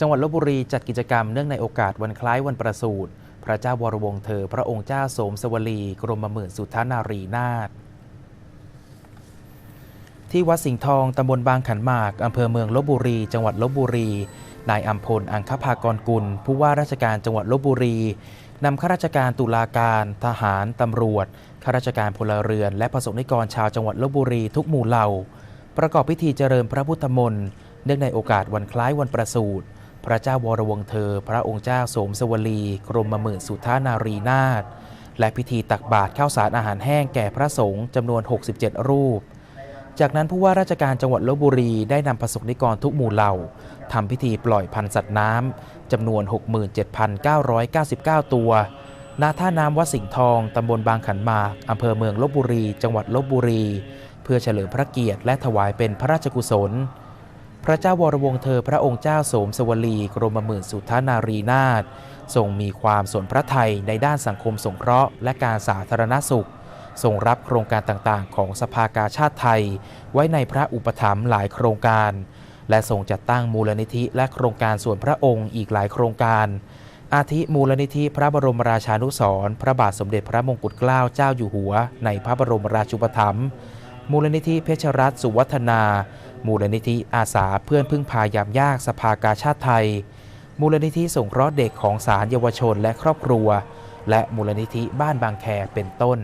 จังหวัดลบบุรีจัดกิจกรรมเนื่องในโอกาสวันคล้ายวันประสูติพระเจ้าวรวงศ์เธอ พระองค์เจ้าโสมสวลีกรมหมื่นสุทธานารีนาถที่วัดสิงห์ทองตำบลบางขันหมากอำเภอเมืองลบบุรี จังหวัดลบบุรีนายอัมพลอังคภากรกุล ผู้ว่าราชการจังหวัดลบบุรีนำข้าราชการตุลาการ ทหาร ตำรวจข้าราชการพลเรือน และประสงนิกรชาวจังหวัดลบบุรีทุกหมู่เหล่า ประกอบพิธีเจริญพระพุทธมนต์เนื่องในโอกาสวันคล้ายวันประสูติ พระเจ้าวรวงเธอ พระองค์เจ้าสมสวลีกรมหมื่นสุทธานารีนาถและพิธีตักบาตรข้าวสารอาหารแห้งแก่พระสงฆ์จำนวน 67 รูป จากนั้นผู้ว่าราชการจังหวัดลบบุรีได้นำประสงค์นิกรทุกหมู่เหล่าทำพิธีปล่อยพันธุ์สัตว์น้ำจำนวน 67,999 ตัวณท่าน้ำวัดสิงห์ทองตำบลบางขันมากอำเภอเมืองลบบุรี จังหวัดลบบุรี เพื่อเฉลิมพระเกียรติและถวายเป็นพระราชกุศล พระเจ้าวรวงเธอพระองค์เจ้าโสมสวลีกรมหมื่นสุทธานารีนาถทรงมีความสนพระไทยในด้านสังคมสงเคราะห์และการสาธารณสุข ทรงรับโครงการต่างๆ ของสภากาชาติไทย ไว้ในพระอุปถัมภ์หลายโครงการ และทรงจัดตั้งมูลนิธิและโครงการส่วนพระองค์อีกหลายโครงการ อาทิมูลนิธิพระบรมราชานุสรพระบาทสมเด็จพระมงกุฎเกล้าเจ้าอยู่หัว ในพระบรมราชูปถัมภ์ มูลนิธิเพชรรัตน์สุวัฒนา มูลนิธิอาสาเพื่อนพึ่งพายามยากสภากาชาติไทย มูลนิธิสงเคราะห์เด็กของสารเยาวชนและครอบครัว และมูลนิธิบ้านบางแคเป็นต้น